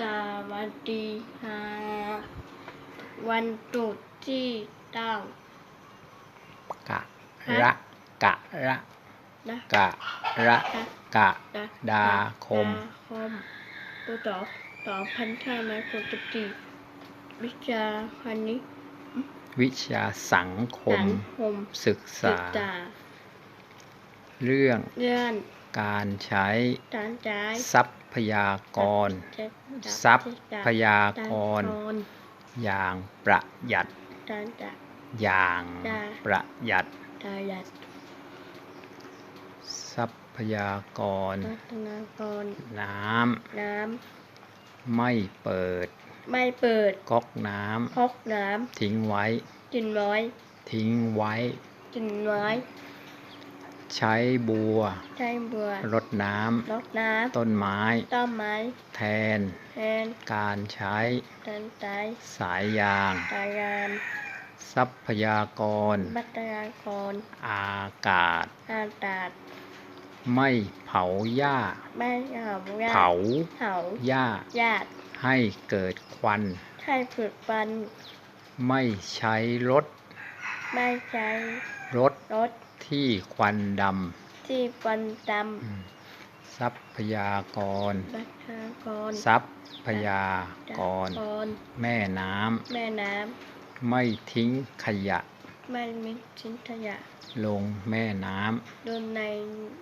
สวัสดีค่ะวันตรุษที่เก้ากะระกะระนะกะระกะดาคมคมตัวต่อต่อพันธะมาปกติวิชาพันนี้วิชาสังคม ศึกษากษา เรื่องเรื่อง การใช้การใช้ทรัพยากร ทรัพยากร อย่างประหยัดการจัดอย่างได้ประหยัดการยัด ทรัพยากรพัฒนากรน้น้ำไม่เปิดำไม่เปิดก๊อกน้พกน้ำทิ้งไว้ำกินน้อยทิ้งไว้กินน้อย ใช้บัว ใช้บัวรดน้รดน้ำต้นไม้ำต้นไม้ แทน แทน การใช้การใช้สายยางตายานทรัพยากรมัตยากร อากาศ อากาศ ไม่เผาหญ้าแม่เหาญาเผา เผาหญ้าญาติให้เกิดควัน ให้ฝึกฟัน ไม่ใช้รถ ไม่ใช้รถ รถ ที่ควันดที่ฟันดำทรัพยากรำมัตยากรทรัพยากร กรแม่น้แม่น้ำไม่ทิ้งขยะำไม่มีชิ้นขยะลงแม่น้โดนใน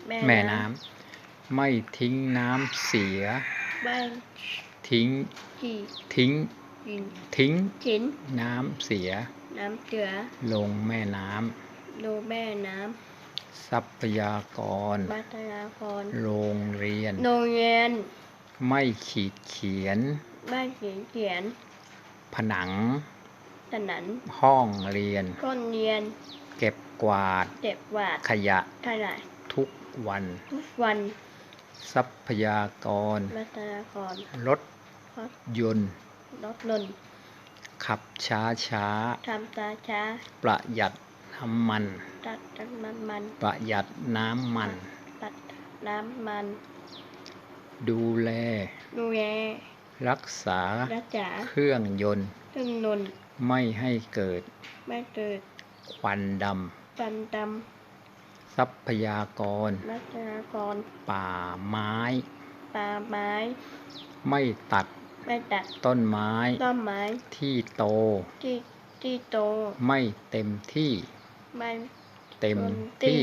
แม่ำแม่น้ำไม่ทิ้งน้ำเสีย ไม่ทิ้งกี่ทิ้งกินทิ้งกินน้ำเสียน้ำเสือลงแม่น้ ดูแม่น้ำทรัพยากรำมัตยากร โรงเรียน โรงเรียน ไม่ขีดเขียน บ้านเขียนเขียนผนัง ถนนห้องเรียนก้นเรียน เก็บกวาด เจ็บหวาดขยะเท่าไหร่ทุกวัน ทุกวัน ทรัพยากรมัตยากรรถรถยนต์ รถลนขับช้าช้าทำตาช้าๆประหยัดน้ำมัน ตัดน้ำมันมัน ประหยัดน้ำมัน ตัดน้ำมัน ดูแล ดูแล รักษา รักษา เครื่องยนต์ เครื่องนนต์ ไม่ให้เกิด ไม่เกิด ควันดฟันดำ ทรัพยากรำมัตยากร ป่าไม้ ป่าไม้ ไม่ตัดไม่ตัดต้นไม้ ต้นไม้ ที่โต ที่ที่โต ไม่เต็มที่ ไม่เต็มต้นที่ที่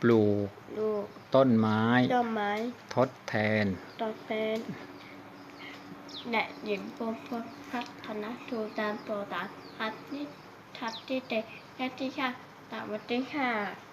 ปลูกลูกต้นไม้ ต้นไม้ทดแทนตอนเป็นแดดหญิงพวกพวกพัฒนาทูตามตัวตาทัดนี่ทัดที่เตะแค่ที่ค่ะสวัสดีค่ะ